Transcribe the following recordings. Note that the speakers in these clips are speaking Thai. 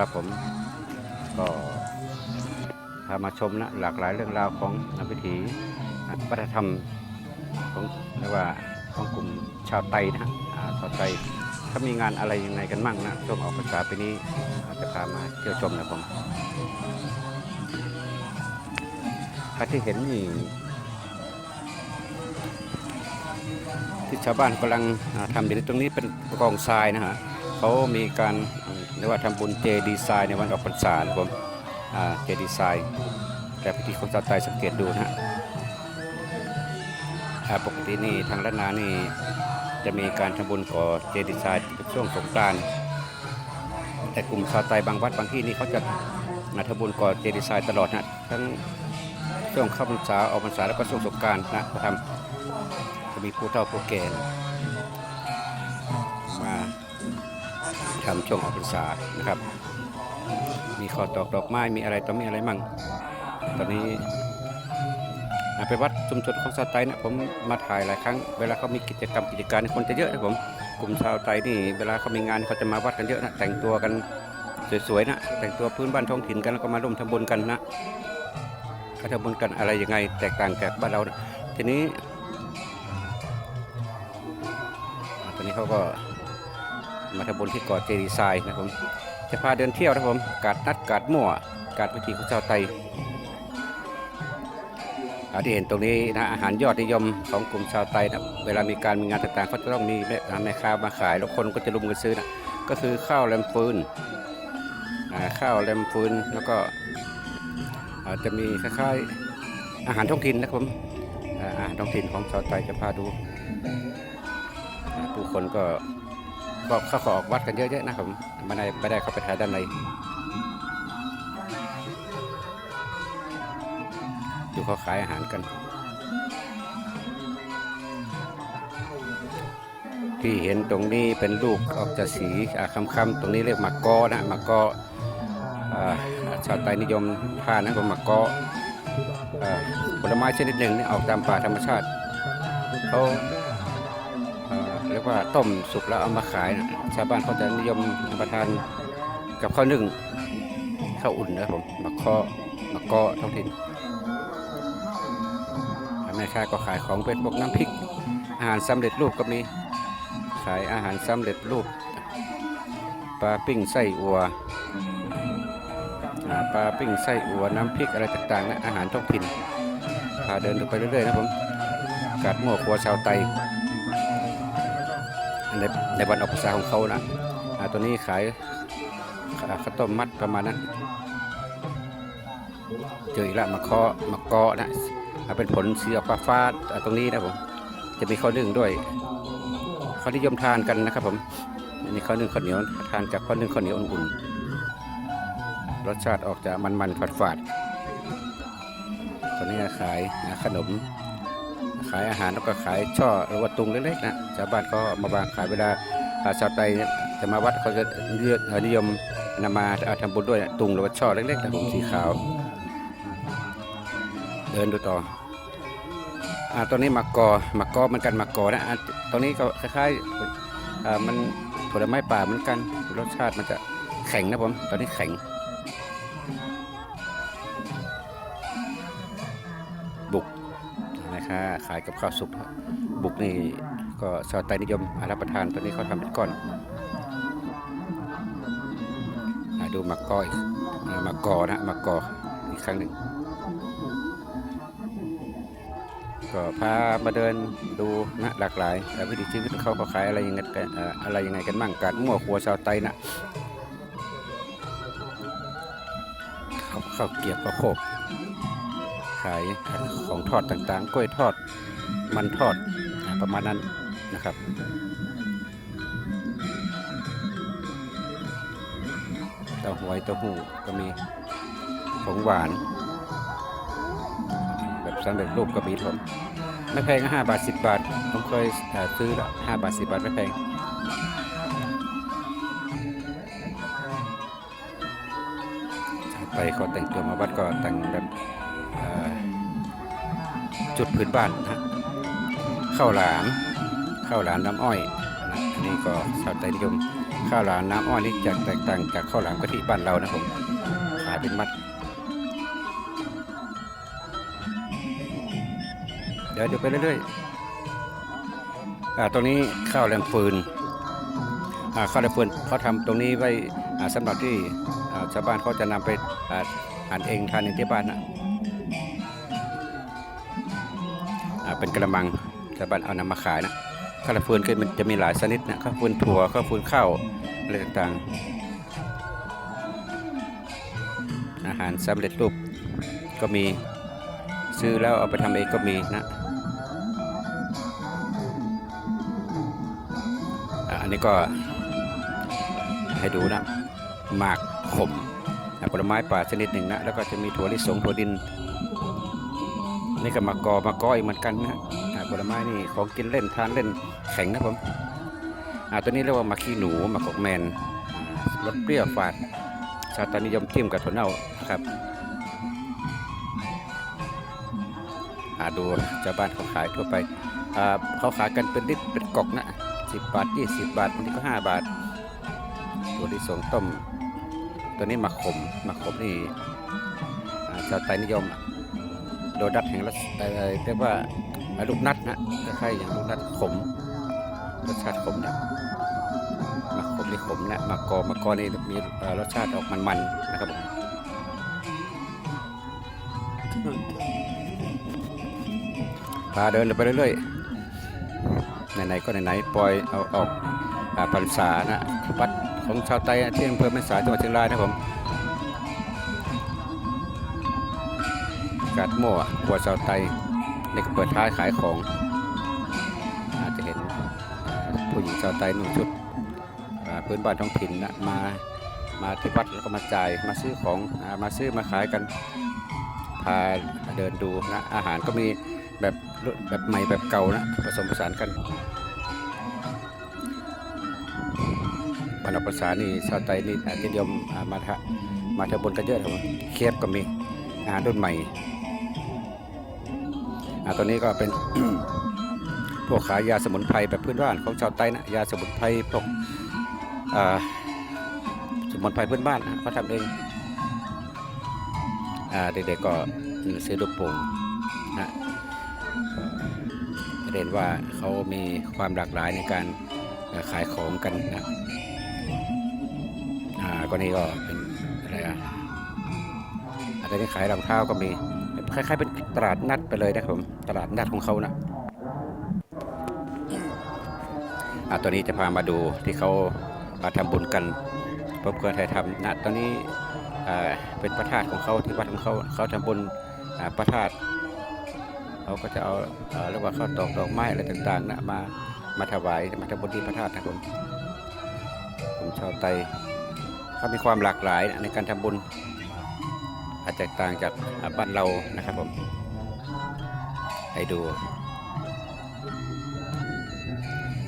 ครับผมก็พามาชมนะหลากหลายเรื่องราวของวิถีวัฒนธรรมของเรียกว่าของกลุ่มชาวไตนะชาวไตเขามีงานอะไรยังไงกันมั่งนะช่วงออกพรรษาปีนี้จะพามาเที่ยวชมนะผมถ้าที่เห็นนี่ที่ชาวบ้านกำลังทำอยู่ตรงนี้เป็นกองทรายนะฮะ เขามีการเรียกว่าทำบุญเจดีไซน์ในวันออกพรรษานะผมเจดีไซน์แต่พิธีของชาวไตสังเกตดูนะปกตินี่ทางล้านนานี่จะมีการทำบุญก่อเจดีไซน์เป็นช่วงสงกรานต์แต่กลุ่มชาวไตบางวัดบางที่นี่เขาจะมาทำบุญก่อเจดีไซน์ตลอดนะทั้งช่วงเข้าพรรษาออกพรรษาแล้วก็ช่วงสงกรานต์นะเขาทำจะมีผู้เฒ่าผู้แก่ ทำช่วงออกพรรษานะครับ มีข้อตอกดอกไม้มีอะไรต่อมีอะไรมั่ง ตอนนี้อ่าไปวัดชุมชนของชาวไตนะผมมาถ่ายหลายครั้ง เวลาเขามีกิจกรรมกิจการคนจะเยอะนะผมกลุ่มชาวไตนี่ เวลาเขามีงานเขาจะมาวัดกันเยอะนะแต่งตัวกันสวยๆนะแต่งตัวพื้นบ้านท้องถิ่นกันแล้วก็มาร่วมทำบุญกันนะเขาทำบุญกันอะไรยังไง แตกต่างจากบ้านเรานะทีนี้ตอนนี้เขาก็ มาทำบุญที่เกาะเจดีไซน์นะครับผมจะพาเดินเที่ยวนะครับผมกาดนัดกาดมั่วกาดวิถีของชาวไตอาที่เห็นตรงนี้นะอาหารยอดนิยมของกลุ่มชาวไตนะเวลามีการมีงานต่างๆเขาจะต้องมีแม่แม่ค้ามาขายแล้วคนก็จะรุมกันซื้อนะก็คือข้าวแลมฟืนข้าวแลมฟืนแล้วก็อาจจะมีคล้ายๆอาหารท้องถิ่นนะครับผมอาหารท้องถิ่นของชาวไตจะพาดูผู้คนก็ ก็เข้าขอออกวัดกันเยอะๆนะครับไม่ได้ไม่ได้เข้าไปถ่ายด้านในดูเขาขายอาหารกัน ที่เห็นตรงนี้เป็นลูกออกจากสีคำๆตรงนี้เรียกมากกอนะมากกอ่าชาวไตนิยมทานนะผมหมากกอ่าผลไม้ชนิดหนึ่งนี่ออกตามป่าธรรมชาติเขา ว่าต้มสุกแล้วเอามาขายนะชาวบ้านเขาจะนิยมรับประทานกับข้าวนึ่งข้าวอุ่นนะผมมะกอมะกอท้องถิ่นแม่ค้าก็ขายของเป็นพวกน้ำพริก อาหารสำเร็จรูปก็มี ขายอาหารสำเร็จรูปปลาปิ้งไส้อัวปลาปิ้งไส้อัวน้ำพริกอะไรต่างๆนะอาหารท้องถิ่นพาเดินไปเรื่อยๆนะผมกาดหม้อครัวชาวไต ในในวันออกพรรษาของเขานะอ่าตัวนี้ขายข้าวต้มมัดประมาณนั้น เจออีกแล้วมะเคาะมะกอนะอ่าเป็นผลเสีออกฟ้าฟ้าตรงนี้นะผมจะมีข้าวนึ่งด้วยเขานิยมทานกันนะครับผมอันนี้ข้าวนึ่งข้าวเหนียวทานกับข้าวนึ่งข้าวเหนียวอุ่นๆรสชาติออกจะมันๆฝาดๆตัวนี้ขายนะขนมขายอาหารแล้วก็ขายช่อหรือว่าตุงเล็กๆนะชาวบ้านก็มาวางขายเวลาชาวไตเนี่ยจะมาวัดเขาจะเลือกนิยมนำมาทำบุญด้วยตุงหรือว่าช่อเล็กๆนะผมสีขาว เดินดูต่ออ่าตรงนี้มะกอมะกอมือนกันมะกอนะอ่าตรงนี้ก็คล้ายๆอ่ามันผลไม้ป่าเหมือนกันรสชาติมันจะแข็งนะผมตอนนี้แข็ง ขายกับข้าวสุกบุกนี่ก็ชาวไตนิยมรับประทานตัวนี้เขาทำเป็นก้อนอ่าดูมะกออีกอ่ามะกอนะมะกออีกครั้งหนึ่งก็พามาเดินดูนะหลากหลายวิถีชีวิตเขาเขาขายอะไรยังไงกันอะไรยังไงกันบ้างการมั่วครัวชาวไตนะข้าวข้าเกรียบข้าวโพก ขายของทอดต่างๆ กล้วยทอดมันทอดประมาณนั้นนะครับเต้าหวยเต้าหู้ก็มีของหวาน แบบสำเร็จรูปก็มีผมไม่แพงห้าบาทสิบบาทผมเคยซื้อละห้าบาทสิบบาทไม่แพงไปเขาแต่งตัวมาวัดก็แต่งแบบ จุดพื้นบ้านนะฮะข้าวหลามข้าวหลามน้ำอ้อยนะอันนี้ก็ชาวไทยนิยมข้าวหลามน้ำอ้อยนี่จะแตกต่างจากข้าวหลามกะทิบ้านเรานะผมขายเป็นมัด เดี๋ยวเดูไปเรื่อยๆอ่าตรงนี้ข้าวแรงฟืนอ่าข้าวแรงฟืนเขาทำตรงนี้ไว้อ่าสำหรับที่อ่าชาวบ้านเขาจะนำไปอ่าหั่นเองทานเองที่บ้านนะ เป็นกระมังชาวบ้านเอานำมาขายนะข้าวฟืนคือมันจะมีหลายชนิดนะข้าวฟืนถั่วข้าวฟืนข้าวอะไรต่างๆ อาหารสำเร็จรูปก็มีซื้อแล้วเอาไปทำเองก็มีนะอันนี้ก็ให้ดูนะหมากขมผลไม้ป่าชนิดหนึ่งนะแล้วก็จะมีถั่วลิสงถั่วดิน นี่ก็มากอมากออีกเหมือนกันนะอะผลไม้นี่ของกินเล่นทานเล่นแข็งนะผมอะตัวนี้เรียกว่าหมากขี้หนูหมากกอกแมนอ่ารสเปรี้ยวฝาด ชาวตานิยมจิ้มกับถั่วเน่านะครับอะดูชาวบ้านเขาขายทั่วไปอ่าเขาขายกันเป็นลิตรเป็นกอกนะ10บาท20บาทบางทีก็5บาท ตัวที่สองต้ม ตัวนี้หมักขมหมักขมนี่อ่าชาวไทยนิยม โดดัดแห่งรัสเอ่เรียกว่าลูกนัดนะคล้ายๆอย่างลูกนัดขมรสชาติขมนะมักขมนี่ขมนะมักอมักอนี่มีรสชาติออกมันๆนะครับผมพาเดินไปเรื่อยๆไหนๆก็ไหนๆปล่อยเอาออกพรรษานะวัดของชาวไต้ที่อำเภอแม่สายจังหวัดเชียงรายนะผม กาดโม่อะครัวชาวไตนี่ก็เปิดท้ายขายของ อาจจะเห็นผู้หญิงชาวไตนุ่งชุดพื้นบ้านท้องถิ่นนะมามาที่วัดแล้วก็มาจ่ายมาซื้อของอมาซื้อมาขายกันพาเดินดูนะอาหารก็มีแบบแบบใหม่แบบเก่านะผสมผสานกันบรรพภาษานี่ชาวไตนี่อาจจะนิยมามาทะมาทำบุญกันเยอะครับเคฟก็มีอาหารรุ่นใหม่ อ่าตัวนี้ก็เป็น พวกขายยาสมุนไพรแบบพื้นบ้านของชาวไตนะยาสมุนไพรพวกสมุนไพรพื้นบ้านนะเขาทำเองอ่าเด็กๆก็ซื้อลูกโป่งนะก็เห็นว่าเขามีความหลากหลายในการขายของกันนะอ่าก็นี่ก็เป็นอะไรอะอาจจะนี่ขายรองเท้าก็มี คล้ายๆเป็นตลาดนัดไปเลยนะครับผมตลาดนัดของเขานะอ่าตัวนี้จะพามาดูที่เขามาทำบุญกันผมเคยถ่ายทำนะตอนนี้เป็นพระธาตุของเขาที่วัดของเขาเขาทำบุญพระธาตุเขาก็จะเอาเรียกว่าข้าวตอกดอกไม้อะไรต่างๆนะมามาถวายมาทำบุญที่พระธาตุนะครับผมผมชาวไตเขามีความหลากหลายในการทำบุญ อาจจะต่างจากบ้านเรานะครับผมให้ดู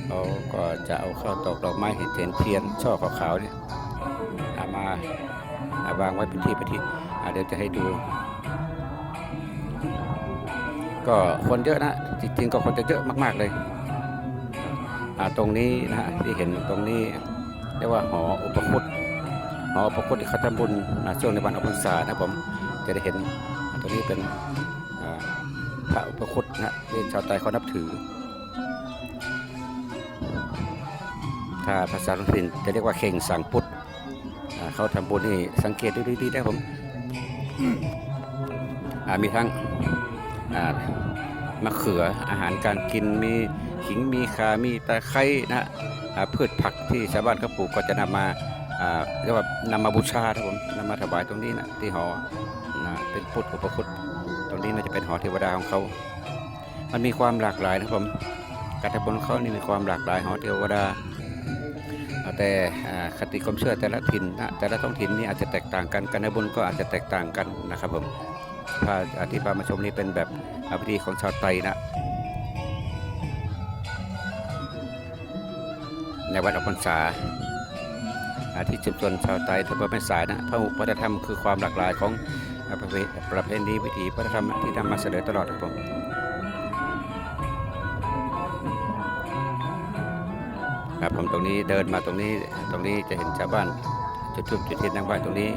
เขาก็จะเอาข้าวตอกดอกไม้เห็นเทียนเทียนช่อขาวๆเนี่ยเอามาอาวางไว้เป็นที่เป็นที่เดี๋ยวจะให้ดู ก็คนเยอะนะจริงๆก็คนจะเยอะมาก ๆเลยตรงนี้นะฮะที่เห็นตรงนี้เรียกว่าหออุปคุต อพระพุทธเขาทำบุญช่วงในวันออกพรรษานะครับผมจะได้เห็นตัวนี้เป็นอ่าพระอุปคุตนะที่ชาวไทยเขานับถือ ถ้าภาษาท้องถิ่นจะเรียกว่าเข่งสังพุทธเขาทำบุญนี่สังเกตดูดีๆนะครับผมมีทั้งมะเขืออาหารการกินมีขิงมีข่ามีตะไคร้นะพืชผักที่ชาวบ้านเขาปลูกก็จะนำมาอ่า เรียกว่านำมาบูชาครับผมนำมาถวายตรงนี้นะที่หอนะเป็นพุทธอุปคุตตรงนี้น่าจะเป็นหอเทวดาของเขา มันมีความหลากหลายนะครับผมการทำบุญเขานี่มีความหลากหลายหอเทวดา แต่คติความเชื่อแต่ละถิ่นนะแต่ละท้องถิ่นนี่อาจจะแตกต่างกันการทำบุญก็อาจจะแตกต่างกันนะครับผมถ้าอธิบามาชมนี้เป็นแบบอภิธีของชาวไตนะในวันออกพรรษา ที่ชุมชนชาวไทยทั่วไปสายนะพระหุวัฒนธรรมคือความหลากหลายของประเพประเพณีวิถีวัฒนธรรมที่นำมาเสนอตลอดครับผมครับผมตรงนี้เดินมาตรงนี้ตรงนี้จะเห็นชาวบ้านจุดทูบจุดเทียนนั่งไหว้ตรงนี้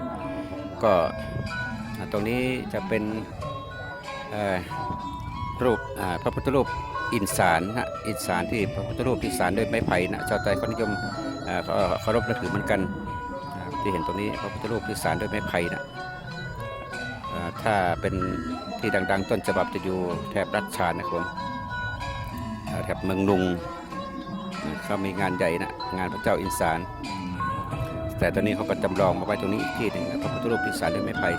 ก็ตรงนี้จะเป็นรูปพระพุทธรูปอินสารนะอินสารที่พระพุทธรูปที่สารด้วยไม้ไผ่นะชาวไทยเขานิยม เขาเคารพนับถือเหมือนกันที่เห็นตรงนี้พระพุทธรูปที่สารด้วยไม้ไผ่นะอ่าถ้าเป็นที่ดัง ๆ ต้นฉบับจะอยู่แถบรัชชานนะครับผมแถบเมืองลุงเขามีงานใหญ่นะงานพระเจ้าอินสาร แต่ตอนนี้เขาก็จำลองมาไว้ตรงนี้อีกที่หนึ่งพระพุทธรูปอินสารด้วยไม้ไผ่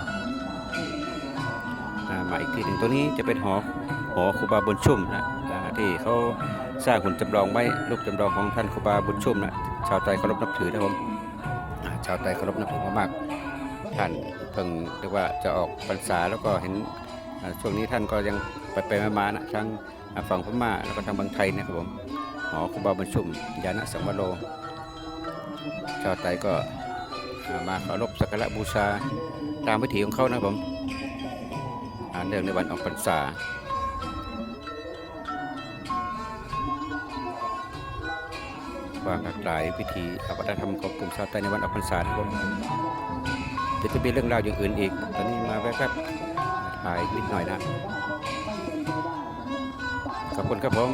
มาอีกที่หนึ่งตัวนี้จะเป็นหอหอครูบาบุญชุ่มนะที่เขาสร้างหุ่นจำลองไว้รูปจำลองของท่านครูบาบุญชุ่มนะ ชาวไทยเคารพนับถือนะผมชาวไทยเคารพนับถือมากๆท่านเพิ่งเรียกว่าจะออกพรรษาแล้วก็เห็นช่วงนี้ท่านก็ยังไปไปมาๆนะทั้งฝั่งพม่าแล้วก็ทางบางไทยนะครับผมหอครูบาบุญชุมยานะสังวโรชาวไทยก็มาเคารพสักการะบูชาตามวิถีของเขานะครับผมอ่าเนื่องในวันออกพรรษา ว่าหลากหลายวิธีวัฒนธรรมของกลุ่มชาวไทยในวันออกพรรษาครับผมเดี๋ยวจะมีเรื่องราวอย่างอื่นอีก ตอนนี้มาแวบๆถ่ายนิดหน่อยนะขอบคุณครับผม